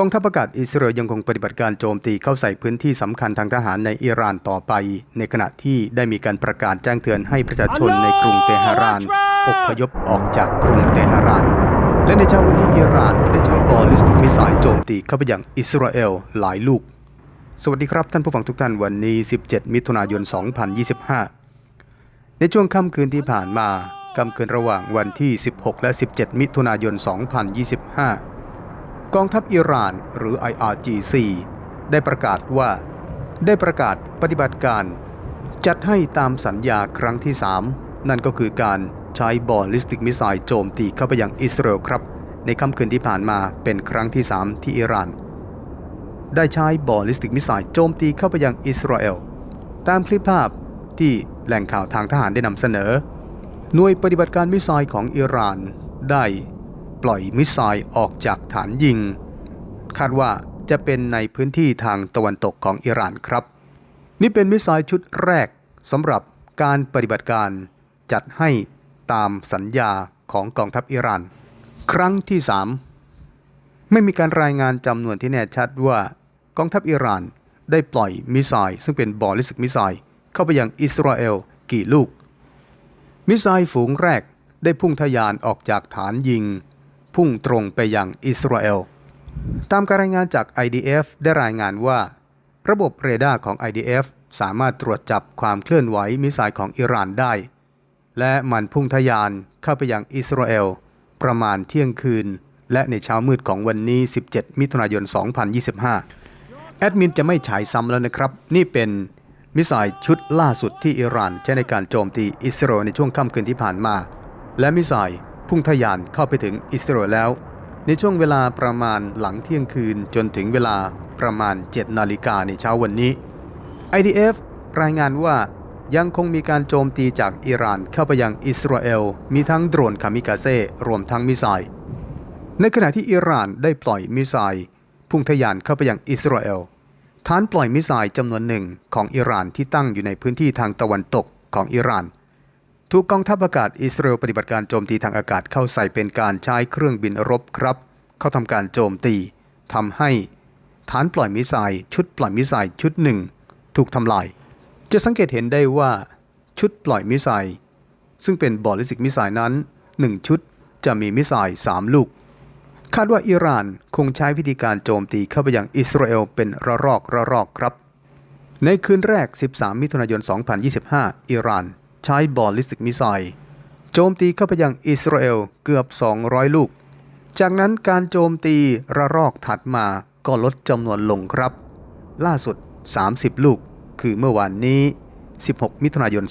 กองทัพอากาศอิสราเอลยังคงปฏิบัติการโจมตีเข้าใส่พื้นที่สำคัญทางทหารในอิหร่านต่อไป ในขณะที่ได้มีการประกาศแจ้งเตือนให้ประชาชนในกรุงเตหะรานอพยพออกจากกรุงเตหะราน และในเช้าวันนี้อิหร่านได้ใช้บอลลิสติกมิสไซล์โจมตีเข้าไปยังอิสราเอลหลายลูก สวัสดีครับท่านผู้ฟังทุกท่านวันนี้ 17 มิถุนายน 2025 ในช่วงค่ำคืนที่ผ่านมาค่ำคืนระหว่างวันที่ 16 และ 17 มิถุนายน 2025 กองทัพอิหร่านหรือ IRGC ได้ประกาศว่า ได้ประกาศปฏิบัติการ จัดให้ตามสัญญาครั้งที่ 3 นั่นก็คือการใช้บอลลิสติกมิสไซล์โจมตีเข้าไปยังอิสราเอลครับ ในค่ำคืนที่ผ่านมาเป็นครั้งที่ 3 ที่อิหร่าน ได้ใช้บอลลิสติกมิสไซล์โจมตีเข้าไปยังอิสราเอลตามคลิปภาพที่แหล่งข่าวทางทหารได้นำเสนอ หน่วยปฏิบัติการมิสไซล์ของอิหร่านได้ ปล่อยมิสไซล์ออกจากฐานยิง คาดว่าจะเป็นในพื้นที่ทางตะวันตกของอิหร่านครับ นี่เป็นมิสไซล์ชุดแรกสำหรับการปฏิบัติการจัดให้ตามสัญญาของกองทัพอิหร่าน ครั้งที่ 3 ไม่มีการรายงานจำนวนที่แน่ชัดว่ากองทัพอิหร่านได้ปล่อยมิสไซล์ซึ่งเป็นบอลลิสติกมิสไซล์เข้าไปยังอิสราเอลกี่ลูก มิสไซล์ฝูงแรกได้พุ่งทะยานออกจากฐานยิง พุ่งตรงไปยังอิสราเอล ตามการรายงานจาก IDF ได้รายงานว่า ระบบเรดาร์ของ IDF สามารถตรวจจับความเคลื่อนไหวมิสไซล์ของอิหร่านได้ และมันพุ่งทะยานเข้าไปยังอิสราเอล ประมาณเที่ยงคืน และในเช้ามืดของวันนี้ 17 มิถุนายน 2025 แอดมินจะไม่ฉายซ้ำแล้วนะครับ นี่เป็นมิสไซล์ชุดล่าสุดที่อิหร่านใช้ในการโจมตีอิสราเอลในช่วงค่ำคืนที่ผ่านมา และมิสไซล์ พุ่งทะยานเข้าไปถึงอิสราเอลแล้ว ในช่วงเวลาประมาณหลังเที่ยงคืนจนถึงเวลาประมาณ 7 นาฬิกาในเช้าวันนี้ IDF รายงานว่ายังคงมีการโจมตีจากอิหร่านเข้าไปยังอิสราเอล มีทั้งโดรนคามิกาเซ่รวมทั้งมิสไซล์ในขณะที่อิหร่านได้ปล่อยมิสไซล์พุ่งทะยานเข้าไปยังอิสราเอลฐานปล่อยมิสไซล์จำนวนหนึ่งของอิหร่านที่ตั้งอยู่ในพื้นที่ทางตะวันตกของอิหร่าน ถูกกองทัพอากาศอิสราเอลปฏิบัติการโจมตีทางอากาศเข้าใส่เป็นการใช้เครื่องบินรบครับ เข้าทำการโจมตีทำให้ฐานปล่อยมิสไซล์ชุดปล่อยมิสไซล์ชุดหนึ่งถูกทำลาย จะสังเกตเห็นได้ว่าชุดปล่อยมิสไซล์ซึ่งเป็นบอลลิสติกมิสไซล์นั้น 1 ชุดจะมีมิสไซล์3 ลูก คาดว่าอิหร่านคงใช้วิธีการโจมตีเข้าไปยังอิสราเอลเป็นระลอกระลอกครับ ในคืนแรก 13 มิถุนายน 2025 อิหร่าน ใช้บอลลิสติกมิสไซล์โจมตีเข้าไปยังอิสราเอลเกือบ 200 ลูก จากนั้นการโจมตีระลอกถัดมาก็ลดจำนวนลงครับ ล่าสุด 30 ลูก คือเมื่อวานนี้ 16 มิถุนายน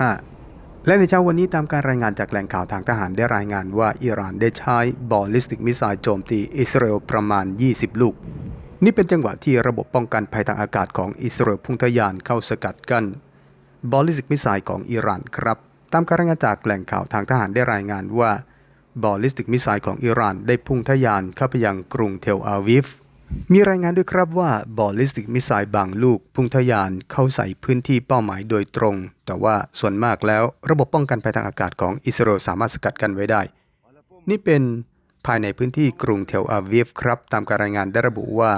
2025 และในเช้าวันนี้ตามการรายงานจากแหล่งข่าวทางทหารได้รายงานว่าอิหร่านได้ใช้บอลลิสติกมิสไซล์โจมตีอิสราเอลประมาณ 20 ลูก นี่เป็นจังหวะที่ระบบป้องกันภัยทางอากาศของอิสราเอลพุ่งทะยานเข้าสกัดกั้น บอลลิสติกมิสไซล์ของอิหร่านครับ ตามการรายงานจากแหล่งข่าวทางทหารได้รายงานว่าบอลลิสติกมิสไซล์ของอิหร่านได้พุ่งทะยานเข้าไปยังกรุงเทลอาวิฟมีรายงานด้วยครับว่าบอลลิสติกมิสไซล์บางลูก พุ่งทะยานเข้าใส่พื้นที่เป้าหมายโดยตรง แต่ว่าส่วนมากแล้วระบบป้องกันภัยทางอากาศของอิสราเอลสามารถสกัดกันไว้ได้ นี่เป็นภายในพื้นที่กรุงเทลอาวิฟครับ ตามการรายงานได้ระบุว่า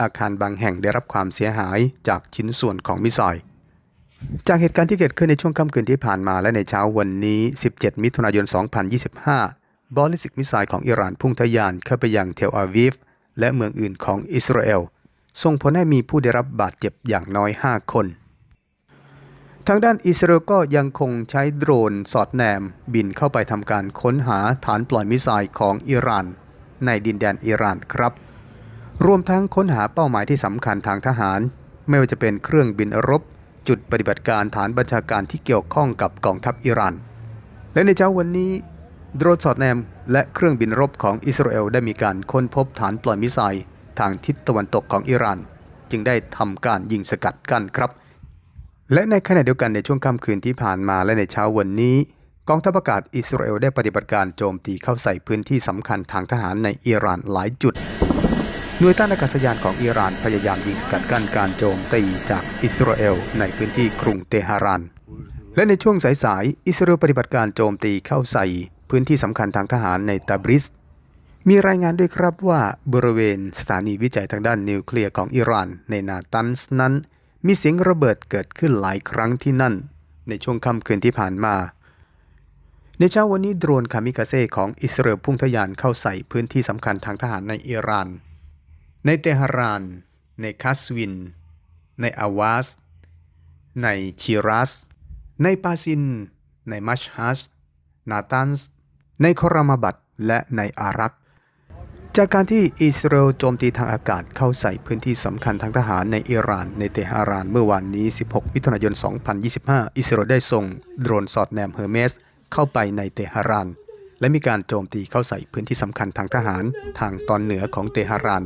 อาคารบางแห่งได้รับความเสียหายจากชิ้นส่วนของมิสไซล์ จากเหตุการณ์ที่เกิดขึ้นในช่วงค่ำคืนที่ผ่านมาและในเช้าวันนี้ 17 มิถุนายน 2025 บอลลิสติกมิสไซล์ของอิหร่านพุ่งทะยานเข้าไปยังเทลอาวิฟและเมืองอื่นของอิสราเอล ส่งผลให้มีผู้ได้รับบาดเจ็บอย่างน้อย 5 คน ทางด้านอิสราเอลก็ยังคงใช้โดรนสอดแนม บินเข้าไปทำการค้นหาฐานปล่อยมิสไซล์ของอิหร่าน ในดินแดนอิหร่านครับ รวมทั้งค้นหาเป้าหมายที่สำคัญทางทหาร ไม่ว่าจะเป็นเครื่องบินรบ จุดปฏิบัติการฐานบัญชาการที่เกี่ยวข้องกับกองทัพอิหร่าน และในเช้าวันนี้โดรนสอดแนมและเครื่องบินรบของอิสราเอลได้มีการค้นพบฐานปล่อยมิสไซล์ทางทิศตะวันตกของอิหร่าน จึงได้ทำการยิงสกัดกั้นครับ และในขณะเดียวกันในช่วงค่ำคืนที่ผ่านมาและในเช้าวันนี้ กองทัพอากาศอิสราเอลได้ปฏิบัติการโจมตีเข้าใส่พื้นที่สำคัญทางทหารในอิหร่านหลายจุด หน่วยต้านอากาศยานของอิหร่านพยายามยิงสกัดกั้นการโจมตีจากอิสราเอลในพื้นที่กรุงเตหะราน และในช่วงสายๆอิสราเอลปฏิบัติการโจมตีเข้าใส่พื้นที่สำคัญทางทหารในตาบริส มีรายงานด้วยครับว่าบริเวณสถานีวิจัยทางด้านนิวเคลียร์ของอิหร่านในนาตันส์นั้น มีเสียงระเบิดเกิดขึ้นหลายครั้งที่นั่น ในช่วงค่ำคืนที่ผ่านมาในเช้าวันนี้โดรนคามิกาเซ่ของอิสราเอลพุ่งทะยานเข้าใส่พื้นที่สำคัญทางทหารในอิหร่าน ในเตหะราน ในคัสวิน ในอาวาส ในชิรัส ในปาซิน ในมัชฮัสนาตันส์ในโครามาบัดและในอารัก จากการที่อิสราเอลโจมตีทางอากาศเข้าใส่พื้นที่สำคัญทางทหารในอิหร่าน ในเตหะรานเมื่อวานนี้ 16 มิถุนายน 2025 อิสราเอลได้ส่งโดรนสอดแนมเฮอร์เมส เข้าไปในเตหะราน และมีการโจมตีเข้าใส่พื้นที่สำคัญทางทหาร ทางตอนเหนือของเตหะราน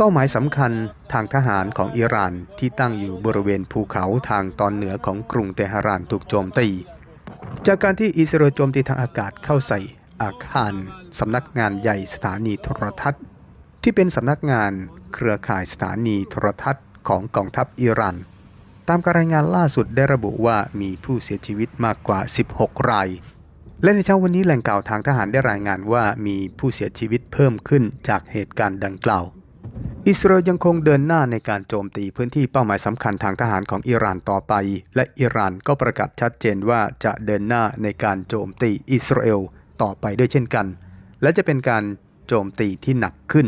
เป้าหมายสำคัญทางทหารของอิหร่านที่ตั้งอยู่บริเวณภูเขาทางตอนเหนือของกรุงเตหะรานถูกโจมตี จากการที่อิสราเอลโจมตีทางอากาศเข้าใส่อาคารสำนักงานใหญ่สถานีโทรทัศน์ ที่เป็นสำนักงานเครือข่ายสถานีโทรทัศน์ของกองทัพอิหร่าน ตามการรายงานล่าสุดได้ระบุว่ามีผู้เสียชีวิตมากกว่า 16 ราย และในเช้าวันนี้แหล่งข่าวทางทหารได้รายงานว่ามีผู้เสียชีวิตเพิ่มขึ้นจากเหตุการณ์ดังกล่าว อิสราเอลยังคงเดินหน้าในการโจมตีพื้นที่เป้าหมายสำคัญทางทหารของอิหร่านต่อไป และอิหร่านก็ประกาศชัดเจนว่าจะเดินหน้าในการโจมตีอิสราเอลต่อไปด้วยเช่นกัน และจะเป็นการโจมตีที่หนักขึ้น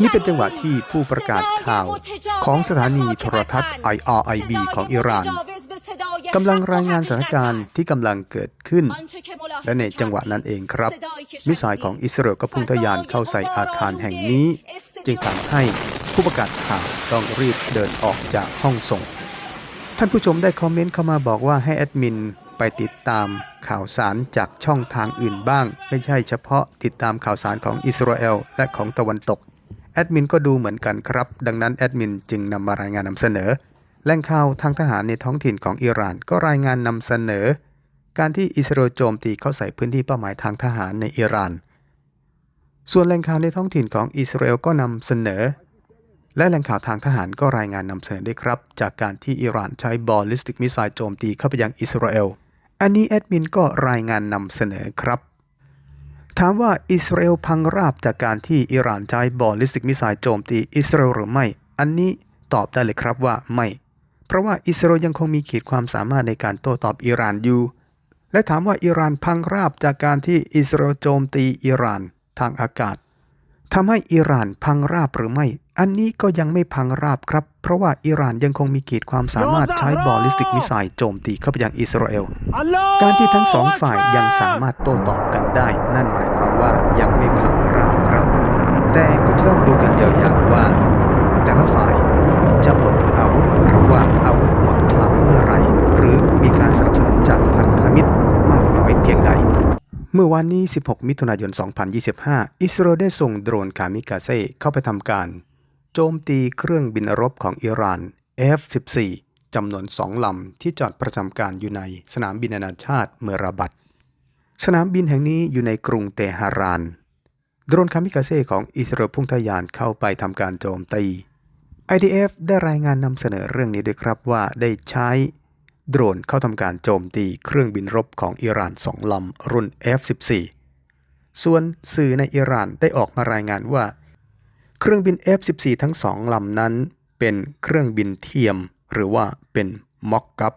นี่เป็นจังหวะที่ผู้ประกาศข่าวของสถานีโทรทัศน์ IRIB ของอิหร่าน กำลังรายงานสถานการณ์ที่กำลังเกิดขึ้น และในจังหวะนั้นเองครับ มิสไซล์ของอิสราเอลก็พุ่งทะยานเข้าใส่อาคารแห่งนี้ จึงทำให้ผู้ประกาศข่าวต้องรีบเดินออกจากห้องส่ง ท่านผู้ชมได้คอมเมนต์เข้ามาบอกว่าให้แอดมินไปติดตามข่าวสารจากช่องทางอื่นบ้าง ไม่ใช่เฉพาะติดตามข่าวสารของอิสราเอลและของตะวันตกแอดมินก็ดูเหมือนกันครับ ดังนั้นแอดมินจึงนำมารายงานนำเสนอ แหล่งข่าวทางทหารในท้องถิ่นของอิหร่านก็รายงานนำเสนอ การที่อิสราเอลโจมตีเข้าใส่พื้นที่เป้าหมายทางทหารในอิหร่าน ส่วนแหล่งข่าวในท้องถิ่นของอิสราเอลก็นำเสนอ และแหล่งข่าวทางทหารก็รายงานนำเสนอด้วยครับ จากการที่อิหร่านใช้บอลลิสติกมิสไซล์โจมตีเข้าไปยังอิสราเอล อันนี้แอดมินก็รายงานนำเสนอครับถามว่าอิสราเอลพังราบจากการที่อิหร่านใช้บอลลิสติกมิสไซล์โจมตีอิสราเอลหรือไม่ อันนี้ตอบได้เลยครับว่าไม่ เพราะว่าอิสราเอลยังคงมีขีดความสามารถในการโต้ตอบอิหร่านอยู่ และถามว่าอิหร่านพังราบจากการที่อิสราเอลโจมตีอิหร่านทางอากาศทำให้อิหร่านพังราบหรือไม่ อันนี้ก็ยังไม่พังราบครับ เพราะว่าอิหร่านยังคงมีขีดความสามารถใช้บอลลิสติกมิสไซล์โจมตีเข้าไปยังอิสราเอล การที่ทั้งสองฝ่ายยังสามารถโต้ตอบกันได้ นั่นหมายความว่ายังไม่พังราบครับ แต่ก็จะต้องดูกันยาวๆว่า แต่ละฝ่ายจะหมดอาวุธ หรือว่าอาวุธหมดคลังเมื่อไรหรือมีการสนับสนุนจากพันธมิตรมากน้อยเพียงใด เมื่อวันนี้ 16 มิถุนายน 2025 อิสราเอลได้ส่งโดรนคามิกาเซ่เข้าไปทำการ โจมตีเครื่องบินรบของอิหร่าน F-14 จำนวนสองลำที่จอดประจำการอยู่ในสนามบินนานาชาติเมราบัตสนามบินแห่งนี้อยู่ในกรุงเตหะราน โดรนคามิกาเซ่ของอิสราเอลพุ่งทะยานเข้าไปทำการโจมตี IDF ได้รายงานนำเสนอเรื่องนี้ด้วยครับว่าได้ใช้โดรนเข้าทำการโจมตีเครื่องบินรบของอิหร่านสองลำรุ่น F-14 ส่วนสื่อในอิหร่านได้ออกมารายงานว่า เครื่องบิน F-14 ทั้งสองลำนั้น เป็นเครื่องบินเทียม หรือว่าเป็นม็อกกัป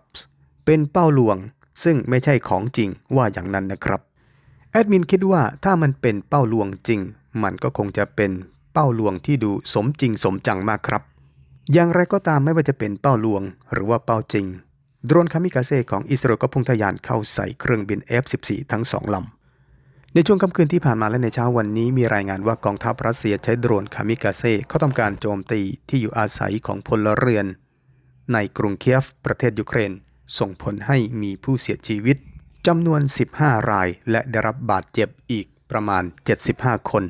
เป็นเป้าลวง ซึ่งไม่ใช่ของจริงว่าอย่างนั้นนะครับแอดมินคิดว่าถ้ามันเป็นเป้าลวงจริง มันก็คงจะเป็นเป้าลวงที่ดูสมจริงสมจังมากครับ อย่างไรก็ตามไม่ว่าจะเป็นเป้าลวง หรือว่าเป้าจริง โดรนคามิกาเซ่ของอิสราเอลก็พุ่งทะยานเข้าใส่เครื่องบิน F-14 ทั้งสองลำ ในช่วงค่ำคืนที่ผ่านมาและในเช้าวันนี้มีรายงานว่ากองทัพรัสเซียใช้โดรนคามิกาเซ่เข้าทำการโจมตีที่อยู่อาศัยของพลเรือน ในกรุงเคียฟ ประเทศยูเครน ส่งผลให้มีผู้เสียชีวิตจำนวน 15 ราย และได้รับบาดเจ็บอีกประมาณ 75 คน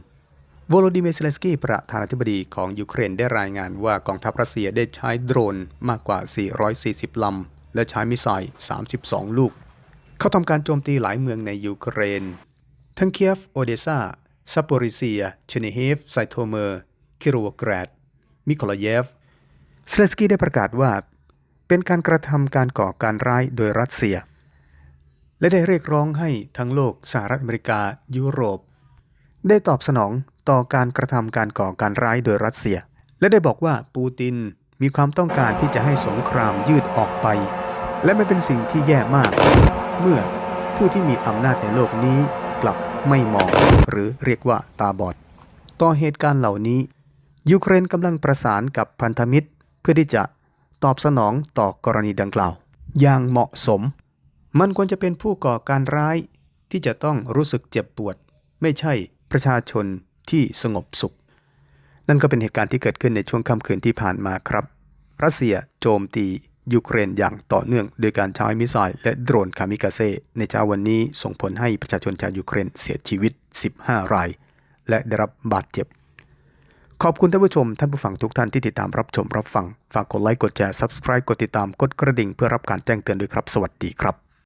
โวโลดิเมร์เซเลสกี้ประธานาธิบดีของยูเครนได้รายงานว่ากองทัพรัสเซียได้ใช้โดรนมากกว่า 440 ลำ และใช้มิสไซล์ 32 ลูก เขาทำการโจมตีหลายเมืองในยูเครน ทั้งเคียฟ โอเดซาซาโปริเซีย เชเนเฮฟ ไซโทเมอร์ คิโรวกราด มิโคลเยฟ เซเลสกี้ได้ประกาศว่า เป็นการกระทำการก่อการร้ายโดยรัสเซีย และได้เรียกร้องให้ทั้งโลกสหรัฐอเมริกายุโรป ได้ตอบสนอง ต่อการกระทำการก่อการร้ายโดยรัสเซีย และได้บอกว่าปูตินมีความต้องการที่จะให้สงครามยืดออกไป และมันเป็นสิ่งที่แย่มาก เมื่อผู้ที่มีอำนาจในโลกนี้กลับไม่มอง หรือเรียกว่าตาบอด ต่อเหตุการณ์เหล่านี้ ยูเครนกำลังประสานกับพันธมิตร เพื่อที่จะตอบสนองต่อกรณีดังกล่าว อย่างเหมาะสม มันควรจะเป็นผู้ก่อการร้ายที่จะต้องรู้สึกเจ็บปวด ไม่ใช่ประชาชน ที่สงบสุข นั่นก็เป็นเหตุการณ์ที่เกิดขึ้นในช่วงค่ำคืนที่ผ่านมาครับ รัสเซียโจมตียูเครนอย่างต่อเนื่อง โดยการใช้มิสไซล์และโดรนคามิกาเซในเช้าวันนี้ส่งผลให้ประชาชนชาวยูเครนเสียชีวิต 15 ราย และได้รับบาดเจ็บ ขอบคุณท่านผู้ชม ท่านผู้ฟังทุกท่านที่ติดตามรับชมรับฟัง ฝากกดไลค์กดแชร์ Subscribe กดติดตามกดกระดิ่งเพื่อรับการแจ้งเตือนด้วยครับ สวัสดีครับ